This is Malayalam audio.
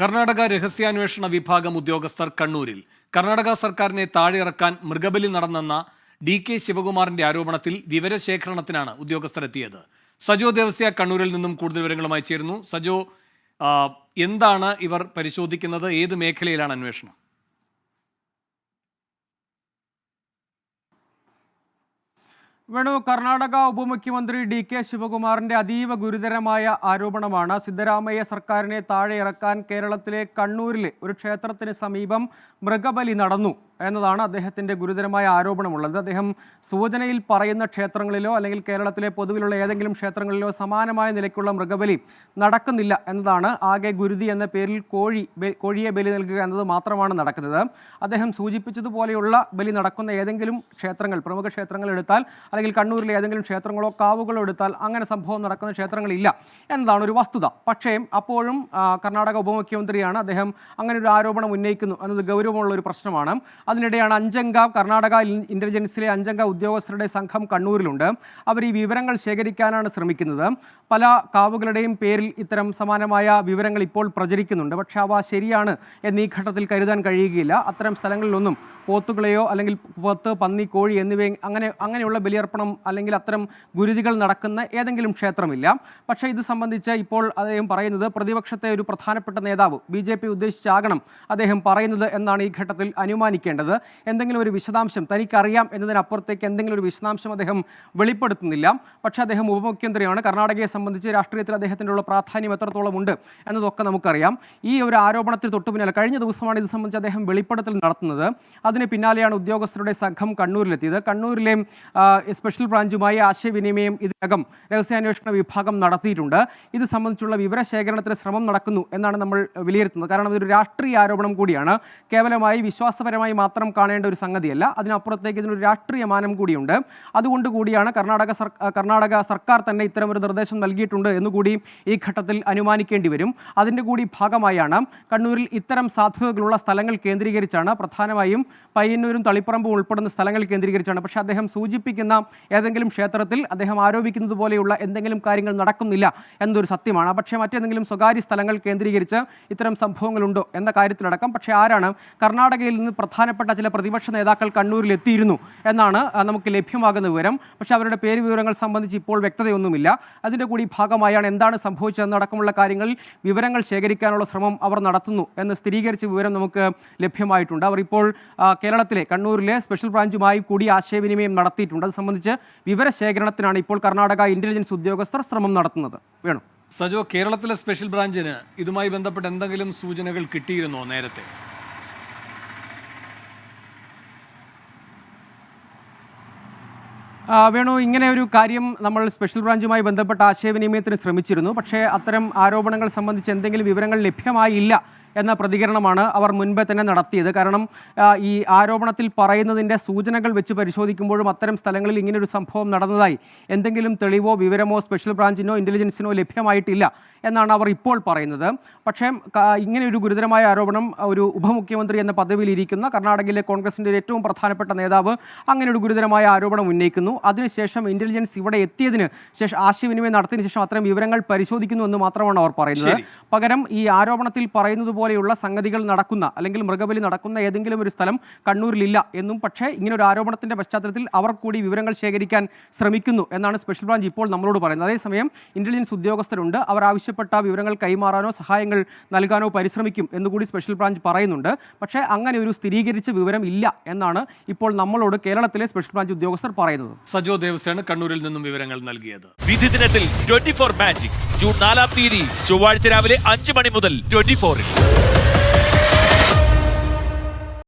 കർണാടക രഹസ്യാന്വേഷണ വിഭാഗം ഉദ്യോഗസ്ഥർ കണ്ണൂരിൽ. കർണാടക സർക്കാരിനെ താഴെയിറക്കാൻ മൃഗബലി നടന്നെന്ന ഡി കെ ശിവകുമാറിന്റെ ആരോപണത്തിൽ വിവരശേഖരണത്തിനാണ് ഉദ്യോഗസ്ഥർ എത്തിയത് സജോ ദേവസ്യ കണ്ണൂരിൽ നിന്നും കൂടുതൽ വിവരങ്ങളുമായി ചേരുന്നു. സജോ എന്താണ് ഇവർ പരിശോധിക്കുന്നത്? ഏത് മേഖലയിലാണ് അന്വേഷണം? വേണു കർണാടക ഉപമുഖ്യമന്ത്രി ഡി കെ ശിവകുമാറിന്റെ അതീവ ഗുരുതരമായ ആരോപണമാണ് സിദ്ധരാമയ്യ സർക്കാരിനെ താഴെ ഇറക്കാൻ കേരളത്തിലെ കണ്ണൂരിലെ ഒരു ക്ഷേത്രത്തിന് സമീപം മൃഗബലി നടന്നു. എന്നതാണ് അദ്ദേഹത്തിന്റെ ഗുരുതരമായ ആരോപണമുള്ളത്. അദ്ദേഹം സൂചനയിൽ പറയുന്ന ക്ഷേത്രങ്ങളിലോ അല്ലെങ്കിൽ കേരളത്തിലെ പൊതുവിലുള്ള ഏതെങ്കിലും ക്ഷേത്രങ്ങളിലോ സമാനമായ നിലയ്ക്കുള്ള മൃഗബലി നടക്കുന്നില്ല എന്നതാണ് ആകെ ഗുരുതി എന്ന പേരിൽ കോഴി കോഴിയെ ബലി നൽകുക എന്നത് മാത്രമാണ് നടക്കുന്നത്. അദ്ദേഹം സൂചിപ്പിച്ചതുപോലെയുള്ള ബലി നടക്കുന്ന ഏതെങ്കിലും ക്ഷേത്രങ്ങൾ പ്രമുഖ ക്ഷേത്രങ്ങൾ എടുത്താൽ അല്ലെങ്കിൽ കണ്ണൂരിലെ ഏതെങ്കിലും ക്ഷേത്രങ്ങളോ കാവുകളോ എടുത്താൽ അങ്ങനെ സംഭവം നടക്കുന്ന ക്ഷേത്രങ്ങളില്ല എന്നതാണ് ഒരു വസ്തുത. പക്ഷേ അപ്പോഴും കർണാടക ഉപമുഖ്യമന്ത്രിയാണ് അദ്ദേഹം അങ്ങനെ ഒരു ആരോപണം ഉന്നയിക്കുന്നു എന്നത് ഗൗരവമുള്ള ഒരു പ്രശ്നമാണ്. അതിനിടെയാണ് അഞ്ചംഗ കർണാടക ഇന്റലിജൻസിലെ അഞ്ചംഗ ഉദ്യോഗസ്ഥരുടെ സംഘം കണ്ണൂരിലുണ്ട്. അവർ ഈ വിവരങ്ങൾ ശേഖരിക്കാനാണ് ശ്രമിക്കുന്നത്. പല കാവുകളുടെയും പേരിൽ ഇത്തരം സമാനമായ വിവരങ്ങൾ ഇപ്പോൾ പ്രചരിക്കുന്നുണ്ട്. പക്ഷേ അവ ശരിയാണ് എന്ന് ഈ ഘട്ടത്തിൽ കരുതാൻ കഴിയുകയില്ല. അത്തരം സ്ഥലങ്ങളിലൊന്നും പോത്തുകളെയോ അല്ലെങ്കിൽ പോത്ത് പന്നി കോഴി എന്നിവ അങ്ങനെ അങ്ങനെയുള്ള ബലിയർപ്പണം അല്ലെങ്കിൽ അത്തരം ഗുരുതികൾ നടക്കുന്ന ഏതെങ്കിലും ക്ഷേത്രമില്ല. പക്ഷേ ഇത് സംബന്ധിച്ച് ഇപ്പോൾ അദ്ദേഹം പറയുന്നത് പ്രതിപക്ഷത്തെ ഒരു പ്രധാനപ്പെട്ട നേതാവ് ബി ജെ പി ഉദ്ദേശിച്ചാകണം അദ്ദേഹം പറയുന്നത് എന്നാണ് ഈ ഘട്ടത്തിൽ അനുമാനിക്കേണ്ടത്. എന്തെങ്കിലും ഒരു വിശദാംശം തനിക്കറിയാം എന്നതിനപ്പുറത്തേക്ക് എന്തെങ്കിലും ഒരു വിശദാംശം അദ്ദേഹം വെളിപ്പെടുത്തുന്നില്ല. പക്ഷേ അദ്ദേഹം ഉപമുഖ്യമന്ത്രിയാണ്. കർണാടകയെ സംബന്ധിച്ച് രാഷ്ട്രീയത്തിൽ അദ്ദേഹത്തിന്റെ പ്രാധാന്യം എത്രത്തോളം ഉണ്ട് എന്നതൊക്കെ നമുക്കറിയാം. ഈ ഒരു ആരോപണത്തിൽ തൊട്ടു പിന്നാലെ കഴിഞ്ഞ ദിവസമാണ് ഇത് സംബന്ധിച്ച് അദ്ദേഹം വെളിപ്പെടുത്തൽ നടത്തുന്നത്. അതിന് പിന്നാലെയാണ് ഉദ്യോഗസ്ഥരുടെ സംഘം കണ്ണൂരിലെത്തിയത്. കണ്ണൂരിലെ സ്പെഷ്യൽ ബ്രാഞ്ചുമായി ആശയവിനിമയം ഇതിനകം രഹസ്യാന്വേഷണ വിഭാഗം നടത്തിയിട്ടുണ്ട്. ഇത് സംബന്ധിച്ചുള്ള വിവരശേഖരണത്തിന് ശ്രമം നടക്കുന്നു എന്നാണ് നമ്മൾ വിലയിരുത്തുന്നത്. കാരണം ഇതൊരു രാഷ്ട്രീയ ആരോപണം കൂടിയാണ്. കേവലമായി വിശ്വാസപരമായി മാത്രം കാണേണ്ട ഒരു സംഗതിയല്ല. അതിനപ്പുറത്തേക്ക് ഇതിനൊരു രാഷ്ട്രീയ മാനം കൂടിയുണ്ട്. അതുകൊണ്ട് കൂടിയാണ് കർണാടക കർണാടക സർക്കാർ തന്നെ ഇത്തരം ഒരു നിർദ്ദേശം നൽകിയിട്ടുണ്ട് എന്നുകൂടി ഈ ഘട്ടത്തിൽ അനുമാനിക്കേണ്ടി വരും. അതിന്റെ കൂടി ഭാഗമായാണ് കണ്ണൂരിൽ ഇത്തരം സാധ്യതകളുള്ള സ്ഥലങ്ങൾ കേന്ദ്രീകരിച്ചാണ് പ്രധാനമായും പയ്യന്നൂരും തളിപ്പറമ്പും ഉൾപ്പെടുന്ന സ്ഥലങ്ങൾ കേന്ദ്രീകരിച്ചാണ്. പക്ഷേ അദ്ദേഹം സൂചിപ്പിക്കുന്ന ഏതെങ്കിലും ക്ഷേത്രത്തിൽ അദ്ദേഹം ആരോപിക്കുന്നത് പോലെയുള്ള എന്തെങ്കിലും കാര്യങ്ങൾ നടക്കുന്നില്ല എന്നൊരു സത്യമാണ്. പക്ഷേ മറ്റേതെങ്കിലും സ്വകാര്യ സ്ഥലങ്ങൾ കേന്ദ്രീകരിച്ച് ഇത്തരം സംഭവങ്ങളുണ്ടോ എന്ന കാര്യത്തിലടക്കം പക്ഷേ ആരാണ് കർണാടകയിൽ നിന്ന് പ്രധാനപ്പെട്ട ചില പ്രതിപക്ഷ നേതാക്കൾ കണ്ണൂരിൽ എത്തിയിരുന്നു എന്നാണ് നമുക്ക് ലഭ്യമാകുന്ന വിവരം. പക്ഷെ അവരുടെ പേര് വിവരങ്ങൾ സംബന്ധിച്ച് ഇപ്പോൾ വ്യക്തതയൊന്നുമില്ല. അതിന്റെ കൂടി ഭാഗമായാണ് എന്താണ് സംഭവിച്ചതെന്നടക്കമുള്ള കാര്യങ്ങളിൽ വിവരങ്ങൾ ശേഖരിക്കാനുള്ള ശ്രമം അവർ നടത്തുന്നു എന്ന് സ്ഥിരീകരിച്ച വിവരം നമുക്ക് ലഭ്യമായിട്ടുണ്ട്. അവർ ഇപ്പോൾ കേരളത്തിലെ കണ്ണൂരിലെ സ്പെഷ്യൽ ബ്രാഞ്ചുമായി കൂടി ആശയവിനിമയം നടത്തിയിട്ടുണ്ട്. അത് സംബന്ധിച്ച് വിവരശേഖരണത്തിനാണ് ഇപ്പോൾ കർണാടക ഇന്റലിജൻസ് ഉദ്യോഗസ്ഥർ ശ്രമം നടത്തുന്നത്. വേണം. സജോ കേരളത്തിലെ സ്പെഷ്യൽ ബ്രാഞ്ചിന് ഇതുമായി ബന്ധപ്പെട്ട് എന്തെങ്കിലും സൂചനകൾ കിട്ടിയിരുന്നോ നേരത്തെ? വേണു ഇങ്ങനെ ഒരു കാര്യം നമ്മൾ സ്പെഷ്യൽ ബ്രാഞ്ചുമായി ബന്ധപ്പെട്ട ആശയവിനിമയത്തിന് ശ്രമിച്ചിരുന്നു. പക്ഷേ അത്തരം ആരോപണങ്ങൾ സംബന്ധിച്ച് എന്തെങ്കിലും വിവരങ്ങൾ ലഭ്യമായില്ല എന്ന പ്രതികരണമാണ് അവർ മുൻപേ തന്നെ നടത്തിയത്. കാരണം ഈ ആരോപണത്തിൽ പറയുന്നതിന്റെ സൂചനകൾ വെച്ച് പരിശോധിക്കുമ്പോഴും അത്തരം സ്ഥലങ്ങളിൽ ഇങ്ങനൊരു സംഭവം നടന്നതായി. എന്തെങ്കിലും തെളിവോ വിവരമോ സ്പെഷ്യൽ ബ്രാഞ്ചിനോ ഇന്റലിജൻസിനോ ലഭ്യമായിട്ടില്ല എന്നാണ് അവർ ഇപ്പോൾ പറയുന്നത്. പക്ഷേ ഇങ്ങനെയൊരു ഇങ്ങനെ ഒരു ഗുരുതരമായ ആരോപണം ഒരു ഉപമുഖ്യമന്ത്രി എന്ന പദവിയിൽ ഇരിക്കുന്ന കർണാടകയിലെ കോൺഗ്രസിന്റെ ഏറ്റവും പ്രധാനപ്പെട്ട നേതാവ് അങ്ങനെ ഒരു ഗുരുതരമായ ആരോപണം ഉന്നയിക്കുന്നു. അതിനുശേഷം ഇന്റലിജൻസ് ഇവിടെ എത്തിയതിന് ശേഷം ആശയവിനിമയം നടത്തിയതിനു ശേഷം അത്തരം വിവരങ്ങൾ പരിശോധിക്കുന്നു എന്ന് മാത്രമാണ് അവർ പറയുന്നത്. പകരം ഈ ആരോപണത്തിൽ പറയുന്നത് പോലെയുള്ള സംഗതികൾ നടക്കുന്ന അല്ലെങ്കിൽ മൃഗബലി നടക്കുന്ന ഏതെങ്കിലും ഒരു സ്ഥലം കണ്ണൂരിലില്ല എന്നും പക്ഷേ ഇങ്ങനെ ഒരു ആരോപണത്തിന്റെ പശ്ചാത്തലത്തിൽ അവർ കൂടി വിവരങ്ങൾ ശേഖരിക്കാൻ ശ്രമിക്കുന്നു എന്നാണ് സ്പെഷ്യൽ ബ്രാഞ്ച് ഇപ്പോൾ നമ്മളോട് പറയുന്നത്. അതേസമയം ഇന്റലിജൻസ് ഉദ്യോഗസ്ഥരുണ്ട്. അവർ ആവശ്യപ്പെട്ട വിവരങ്ങൾ കൈമാറാനോ സഹായങ്ങൾ നൽകാനോ പരിശ്രമിക്കും എന്നുകൂടി സ്പെഷ്യൽ ബ്രാഞ്ച് പറയുന്നുണ്ട്. പക്ഷേ അങ്ങനെ ഒരു സ്ഥിരീകരിച്ച വിവരം ഇല്ല എന്നാണ് ഇപ്പോൾ നമ്മളോട് കേരളത്തിലെ സ്പെഷ്യൽ ബ്രാഞ്ച് ഉദ്യോഗസ്ഥർ പറയുന്നത്. സജോ ദേവസ്യാണ് കണ്ണൂരിൽ നിന്നും വിവരങ്ങൾ നൽകിയത്. വിധി ദിനത്തിൽ ട്വന്റി ഫോർ മാജിക് ജൂൺ നാലാം തീയതി ചൊവ്വാഴ്ച രാവിലെ അഞ്ച് മണി മുതൽ ട്വന്റി ഫോറിൽ